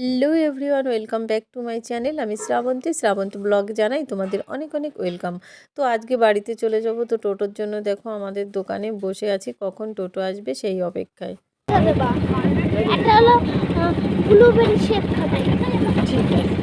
Hello everyone welcome back to my channel. আমি Srabanti শ্রাবন্ত blog জানাই তোমাদের অনেক অনেক ওয়েলকাম। তো আজকে বাড়িতে চলে যাব তো টোটোর জন্য দেখো আমাদের দোকানে বসে আছি কখন টোটো আসবে সেই অপেক্ষায়। ঠিক আছে।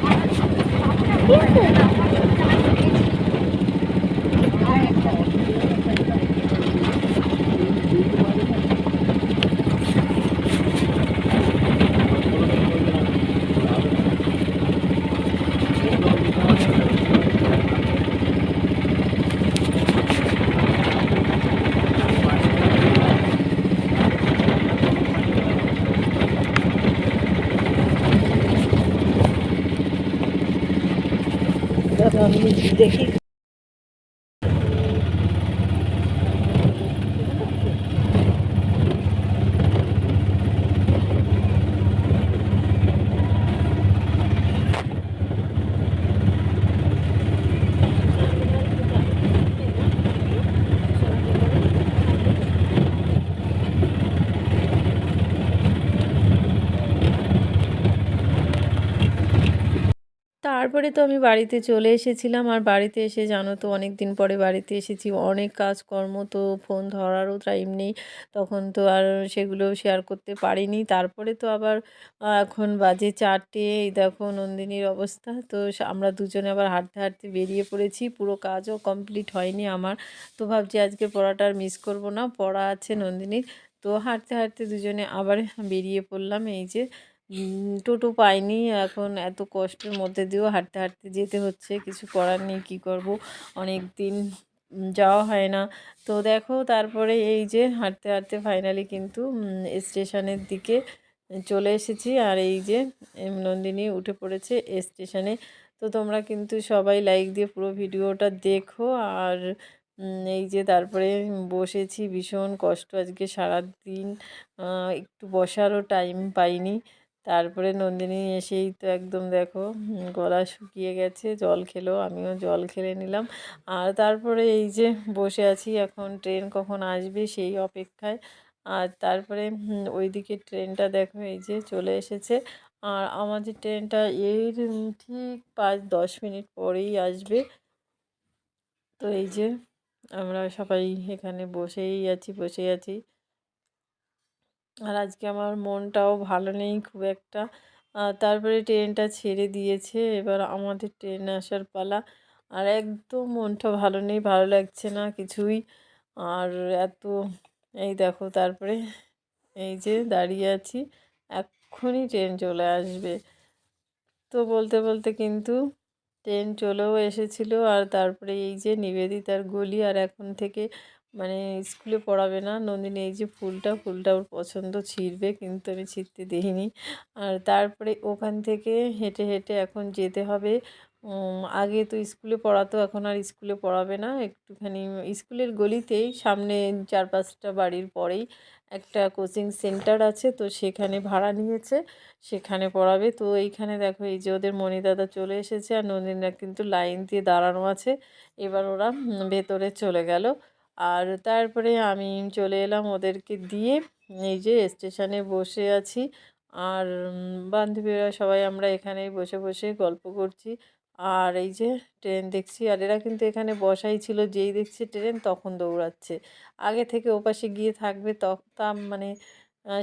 আমি দেখি। তারপরে তো আমি বাড়িতে চলে এসেছিলাম। আর বাড়িতে এসে জানো তো অনেক দিন পরে বাড়িতে এসেছি। অনেক কাজকর্ম তো ফোন ধরারও টাইম নেই। তখন তো আর সেগুলো শেয়ার করতে পারিনি। তারপরে তো আবার এখন বাজে চারটে। এই দেখো নন্দিনীর অবস্থা। তো আমরা দুজনে আবার হাঁটতে হাঁটতে বেরিয়ে পড়েছি। পুরো কাজও কমপ্লিট হয়নি আমার। তো ভাবছি আজকে পড়াটা আর মিস করব না। পড়া আছে নন্দিনীর। তো হাঁটতে হাঁটতে দুজনে আবার বেরিয়ে পড়লাম। এই যে টোটো পাইনি। এখন এত কষ্টের মধ্যে দিয়েও হাঁটতে হাঁটতে যেতে হচ্ছে। কিছু করার নেই, কী করব? অনেক দিন যাওয়া হয় না। তো দেখো, তারপরে এই যে হাঁটতে হাঁটতে ফাইনালি কিন্তু স্টেশনের দিকে চলে এসেছি। আর এই যে নন্দিনী উঠে পড়েছে স্টেশনে। তো তোমরা কিন্তু সবাই লাইক দিয়ে পুরো ভিডিওটা দেখো। আর এই যে তারপরে বসেছি ভীষণ কষ্ট। আজকে সারাদিন একটু বসারও টাইম পাইনি। তারপরে নন্দিনী এসেই তো একদম দেখো গলা শুকিয়ে গেছে, জল খেলো, আমিও জল খেলে নিলাম। আর তারপরে এই যে বসে আছি, এখন ট্রেন কখন আসবে সেই অপেক্ষায়। আর তারপরে ওইদিকে ট্রেনটা দেখো এই যে চলে এসেছে। আর আমাদের ট্রেনটা এর ঠিক পাঁচ দশ মিনিট পরেই আসবে। তো এই যে আমরা সবাই এখানে বসেই আছি বসেই আছি। আর আজকে আমার মনটাও ভালো নেই খুব একটা। তারপরে ট্রেনটা ছেড়ে দিয়েছে, এবার আমাদের ট্রেন আসার পালা। আর একদম মনটা ভালো নেই, ভালো লাগছে না কিছুই। আর এত, এই দেখো তারপরে এই যে দাঁড়িয়ে আছি, এক্ষুনি ট্রেন চলে আসবে। তো বলতে বলতে কিন্তু ট্রেন চলেও এসেছিল, আর তারপরে এই যে নিবেদিতার গলি, আর এখন থেকে মানে স্কুলে পড়াবে না। নন্দিনী, এই যে ফুলটা ফুলটা ওর পছন্দ, ছিঁড়বে, কিন্তু আমি ছিঁড়তে দিইনি। আর তারপরে ওখান থেকে হেঁটে হেঁটে এখন যেতে হবে। আগে তো স্কুলে পড়াতো, এখন আর স্কুলে পড়াবে না। একটুখানি স্কুলের গলিতেই সামনে চার পাঁচটা বাড়ির পরেই একটা কোচিং সেন্টার আছে। তো সেখানে ভাড়া নিয়েছে, সেখানে পড়াবে। তো এইখানে দেখো, এই যে ওদের মণিদাদা চলে এসেছে আর নন্দিনীরা কিন্তু লাইন দিয়ে দাঁড়ানো আছে। এবার ওরা ভেতরে চলে গেল। আর তারপরে আমি চলে এলাম ওদেরকে দিয়ে, এই যে স্টেশনে বসে আছি। আর বান্ধবীরা সবাই আমরা এখানেই বসে বসে গল্প করছি। আর এই যে ট্রেন দেখছি, আর এরা কিন্তু এখানে বসাই ছিল, যেই দেখছে ট্রেন তখন দৌড়াচ্ছে। আগে থেকে ওপাশে গিয়ে থাকবে তখন মানে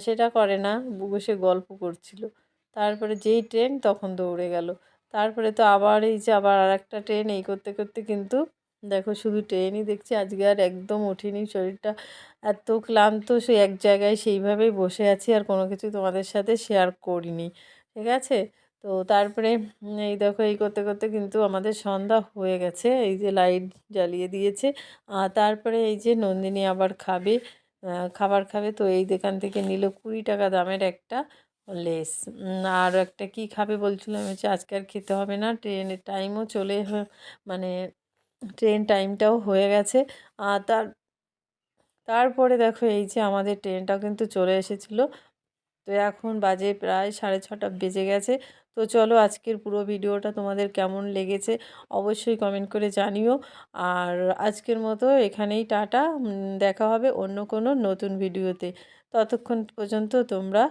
সেটা করে না, বসে গল্প করছিল। তারপরে যেই ট্রেন তখন দৌড়ে গেল। তারপরে তো আবার এই যে আবার আর একটা ট্রেন এই করতে করতে কিন্তু দেখো শুধু ট্রেনই দেখছি, আজকে আর একদম উঠিনি শরীরটা। এত ক্লান্ত, সে এক জায়গায় সেইভাবেই বসে আছি আর কোনো কিছু তোমাদের সাথে শেয়ার করিনি, ঠিক আছে? তো তারপরে এই দেখো, এই করতে করতে কিন্তু আমাদের সন্ধ্যা হয়ে গেছে, এই যে লাইট জ্বালিয়ে দিয়েছে। আর তারপরে এই যে নন্দিনী আবার খাবে খাবার খাবে, তো এই দোকান থেকে নিল কুড়ি টাকা দামের একটা লেস। আর একটা কি খাবে বলছিলাম হচ্ছে আজকে আর খেতে হবে না, ট্রেনের টাইমও চলে মানে ট্রেন টাইমটাও হয়ে গেছে। আর তার, তারপরে দেখো এই যে আমাদের ট্রেনটাও কিন্তু চলে এসেছিল। তো এখন বাজে প্রায় সাড়ে ছটা বেজে গেছে। তো চলো আজকের পুরো ভিডিওটা তোমাদের কেমন লেগেছে অবশ্যই কমেন্ট করে জানিও। আর আজকের মতো এখানেই টাটা। দেখা হবে অন্য কোনো নতুন ভিডিওতে। ততক্ষণ পর্যন্ত তোমরা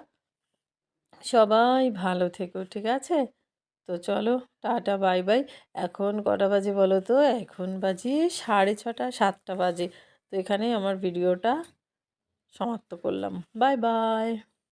সবাই ভালো থেকো, ঠিক আছে? তো চলো, টাটা, বাই বাই। এখন কটা বাজে বলো তো? এখন বাজে সাড়ে ছটা, সাতটা বাজে। তো এখানেই আমার ভিডিওটা সমাপ্ত করলাম। Bye bye.